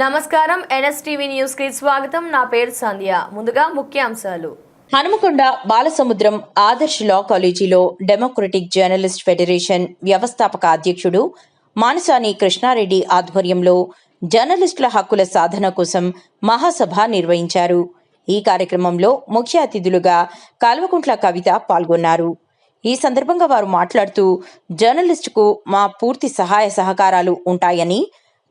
నమస్కారం ఎన్ఎస్టీవీ న్యూస్కి స్వాగతం. నా పేరు సంధ్య. ముందుగా ముఖ్యాంశాలు. హనుమకొండ బాలసముద్రం ఆదర్శ్ లా కాలేజీలో డెమోక్రటిక్ జర్నలిస్ట్ ఫెడరేషన్ వ్యవస్థాపక అధ్యక్షుడు మానసాని కృష్ణారెడ్డి ఆధ్వర్యంలో జర్నలిస్టుల హక్కుల సాధన కోసం మహాసభ నిర్వహించారు. ఈ కార్యక్రమంలో ముఖ్య అతిథులుగా కల్వకుంట్ల కవిత పాల్గొన్నారు. ఈ సందర్భంగా వారు మాట్లాడుతూ జర్నలిస్టుకు మా పూర్తి సహాయ సహకారాలు ఉంటాయని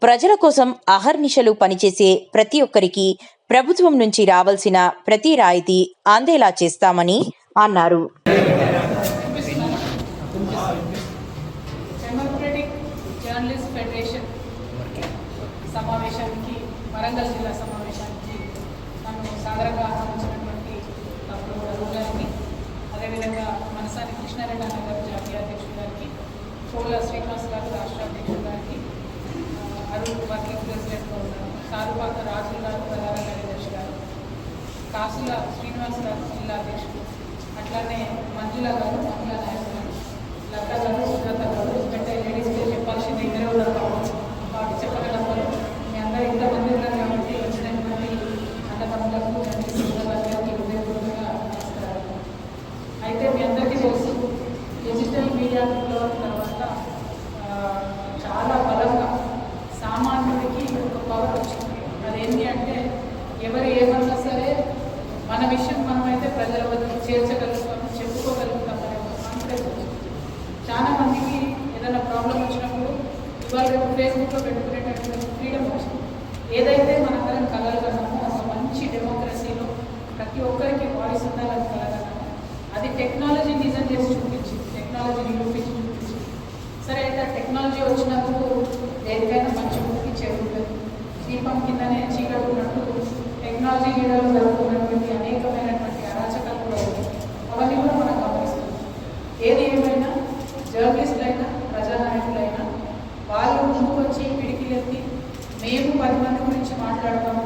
ప్రజల కోసం అహర్నిశలు పనిచేసే ప్రతి ఒక్కరికి ప్రభుత్వం నుంచి రావాల్సిన ప్రతి రాయితీ అందేలా చేస్తామని అన్నారు. జర్నలిస్ట్ ఫెడరేషన్ సమావేశానికి వరంగల్ జిల్లా సమావేశానికి నన్ను సాదరంగా ఆహ్వానించినటువంటి గారికి అదేవిధంగా మనసాని కృష్ణారెడ్డి అన్న గారు జాతీయ అధ్యక్షుడు గారికి పోల శ్రీనివాస్ గారు రాష్ట్ర అధ్యక్షుడు గారికి అరుణ్ వర్కింగ్ ప్రెసిడెంట్గా ఉన్నారు. సారుపాక రాజుల్ గారు ప్రధాన కార్యదర్శి గారు. కాసుల శ్రీనివాస్ గారు జిల్లా అధ్యక్షుడు. అట్లానే మంజుల గారు మహిళా నాయకులు. లత గారు సుజాత గారు ఎందుకంటే లేడీస్ పేరు చెప్పాల్సింది ఇద్దరే ఉన్నారు పవర్ వచ్చింది అదేంటి అంటే ఎవరు ఏమన్నా సరే మన విషయం మనమైతే ప్రజల వద్దకు చేర్చగలుగుతాం చెప్పుకోగలుగుతాం అనే ఒక కాన్ఫిడెన్స్ వచ్చింది. చాలా మందికి ఏదైనా ప్రాబ్లం వచ్చినప్పుడు ఇవాళ రేపు ఫేస్బుక్లో పెట్టుకునేటటువంటి ఫ్రీడమ్ వచ్చింది. ఏదైతే మనందరం కలగలన్నామో ఒక మంచి డెమోక్రసీలో ప్రతి ఒక్కరికి వాయిస్ ఉండాలని కలగలం అది టెక్నాలజీ నిజం చేసి చూపించింది టెక్నాలజీ నిరూపించి చూపించింది సరే అయితే ఆ టెక్నాలజీ వచ్చినప్పుడు దేనికైనా మంచి ముక్కి చేరుతుంది దీపం కిందనే చీకటి ఉన్నట్టు టెక్నాలజీ లీడర్లు జరుగుతున్నటువంటి అనేకమైనటువంటి అరాచకాలు కూడా ఉన్నాయి. అవన్నీ కూడా మనం గమనిస్తున్నాం. ఏది ఏమైనా జర్నలిస్టులైనా అయినా ప్రజానాయకులైనా వాళ్ళు ముందుకు వచ్చి పిడికిలెత్తి మేము పది మంది గురించి మాట్లాడతాము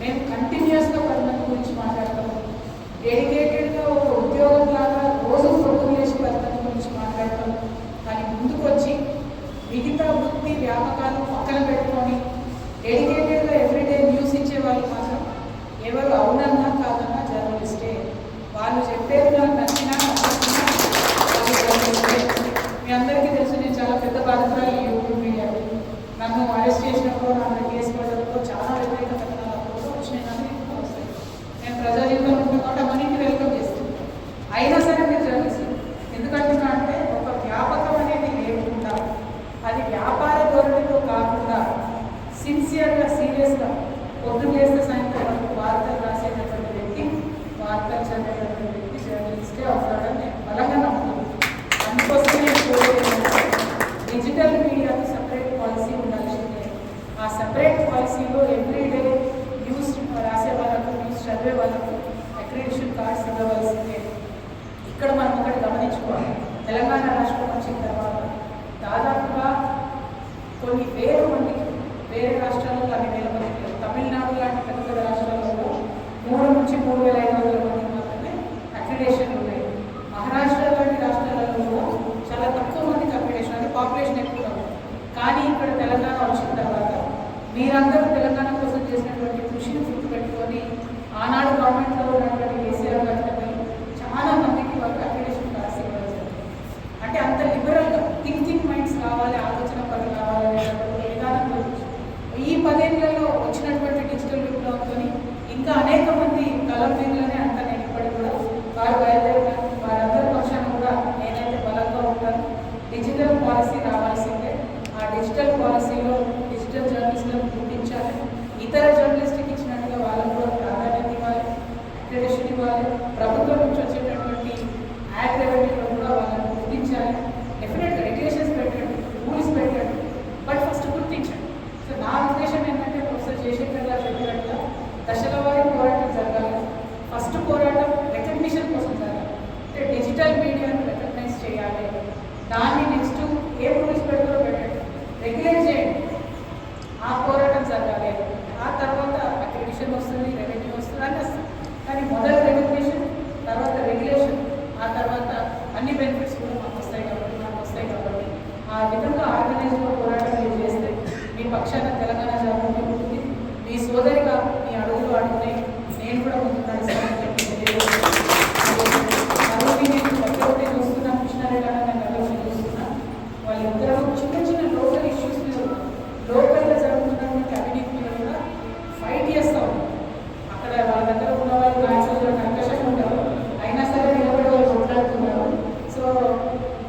మేము కంటిన్యూస్గా పది మంది గురించి మాట్లాడతాము డెడికేటెడ్గా ఒక ఉద్యోగం లాగా రోజు పొద్దున్న లేచి పది మంది గురించి మాట్లాడతాము కానీ ముందుకు వచ్చి మిగతా వృత్తి వ్యాపకాలు పక్కన పెట్టి డెడికేటెడ్గా ఎవ్రీడే న్యూస్ ఇచ్చే వాళ్ళు మాత్రం ఎవరు అవునన్నా కాదన్నా జర్నలిస్టే వాళ్ళు చెప్పేది నాకు నచ్చినా నచ్చకున్నా వాళ్ళు జర్నలిస్టే మీ అందరికీ తెలుసు నేను చాలా పెద్ద బాధితురాలు ఈ యూట్యూబ్ మీడియాకి నన్ను అరెస్ట్ చేసినప్పుడు నా మీద కేసు పడడంతో చాలా వ్యతిరేక కథనాలు అప్పుడు వచ్చినాయి నాకు ఎక్కువ వస్తాయి నేను ప్రజా జీవితంలో ఉన్న కాబట్టి అవన్నీ వెల్కమ్ చేస్తాను అయినా సరే మీరు జర్నలిస్ట్ ఎందుకంటున్నా అంటే ఒక వ్యాపకం అనేది లేకుండా అది వ్యాపార ధోరణితో కాకుండా సిన్సియర్గా సీరియస్గా పొద్దున్న చేస్తే సాయంత్రం వరకు వార్తలు రాసేటటువంటి వ్యక్తి వార్తలు చదివేటటువంటి వ్యక్తి జర్నలిస్టే అవుతాడని నేను బలంగా నమ్ముతున్నాను అందుకోసమే నేను కోరుకుంటున్నాను. డిజిటల్ మీడియాకు సపరేట్ పాలసీ ఉండాల్సిందే ఆ సపరేట్ పాలసీలో ఎవ్రీడే న్యూస్ రాసే వాళ్ళకు న్యూస్ చదివే వాళ్ళకు అక్రిడిషన్ కార్డ్స్ ఇవ్వవలసిందే ఇక్కడ మనం ఒకటి గమనించుకోవాలి తెలంగాణ రాష్ట్రం వచ్చిన తర్వాత దాదాపుగా కొన్ని వేల మందికి వేరే రాష్ట్రాల్లో అన్ని వేల మందికి తమిళనాడు లాంటి పెద్ద పెద్ద రాష్ట్రాలలో మూడు నుంచి మూడు వేల ఐదు వందల అక్రిడేషన్ ఉన్నాయి. మహారాష్ట్ర లాంటి రాష్ట్రాలలో కూడా చాలా తక్కువ మందికి అక్రిడేషన్ అంటే పాపులేషన్ ఎక్కువ కానీ ఇక్కడ తెలంగాణ వచ్చిన తర్వాత మీరందరూ తెలంగాణ కోసం చేసినటువంటి కృషిని గుర్తుపెట్టుకొని ఆనాడు గవర్నమెంట్లో ఉన్నటువంటి కేసీఆర్ గారి పిల్లలు చాలా మందికి వాళ్ళు అక్రిడేషన్ కార్డ్స్ ఇవ్వడం జరిగింది. అంటే అంత లిబరల్గా థింకింగ్ మైండ్స్ కావాలి ఆలోచన పనులు కావాలి అనేటటువంటి విధానం గురించి ఈ పదేళ్ళలో వచ్చినటువంటి డిజిటల్ విప్లవంతో ఇంకా అనేక మంది కలంబీర్లనే అంట నేను ఇప్పటికి కూడా వారు బయలుదేరిన వారందరి పక్షాన కూడా నేనైతే బలంగా ఉంటాను డిజిటల్ పాలసీ రావాల్సిందే ఆ డిజిటల్ పాలసీలో డిజిటల్ జర్నలిస్టులను గుర్తించాలి ఇతర జర్నలిస్ట్కి ఇచ్చినట్టుగా వాళ్ళకు కూడా ప్రాధాన్యత ఇవ్వాలి అక్రిడేషన్ ఇవ్వాలి ప్రభుత్వం నుంచి వచ్చేటటువంటి యాడ్ రెవెన్యూలో కూడా వాళ్ళని గుర్తించాలి డెఫినెట్గా రెగ్యులేషన్స్ పెట్టండి రూల్స్ పెట్టండి బట్ ఫస్ట్ గుర్తించండి సో నా ఉద్దేశం ఏంటంటే ప్రొఫెసర్ జయశంకర్ గారు చెప్పినట్టుగా దశల వారి పోరాటం జరగాలి. ఫస్ట్ పోరాటం రికగ్నిషన్ కోసం జరగాలి. అంటే డిజిటల్ మీడియాను రికగ్నైజ్ చేయాలి. దాన్ని నెక్స్ట్ ఏ రూల్స్ పెడతారో వాళ్ళ దగ్గర ఉన్న వాళ్ళు ఉంటారు. అయినా సరే నిలబడి వాళ్ళు కొట్లాడుతున్నారు సో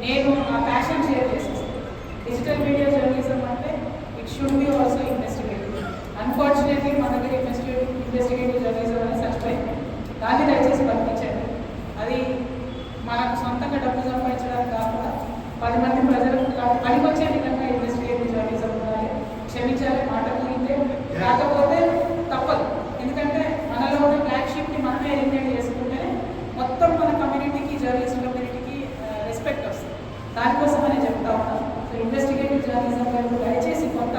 నేను నా ప్యాషన్ షేర్ చేసేసి డిజిటల్ మీడియా జర్నలిజం అంటే it should be also investigative unfortunately మన దగ్గర ఇన్వెస్టిగేటివ్ ఇన్వెస్టిగేటివ్ జర్నలిజం అనేది చచ్చిపోయింది దాన్ని దయచేసి బతికించండి అది మనకు సొంతంగా డబ్బు సంపాదించడానికి కాకుండా పది మంది ప్రజలకు పనికొచ్చే విధంగా దానికోసమని చెప్తా ఉన్నాం. సో ఇన్వెస్టిగేటివ్ జర్నలిజం వైపు దయచేసి కొంత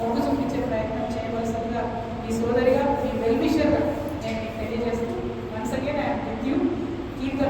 మొగ్గు చూపించే ప్రయత్నం చేయవలసిందిగా మీ సోదరిగా మీ వెల్విషర్గా నేను మీకు తెలియజేస్తూ once again I'm with you keep the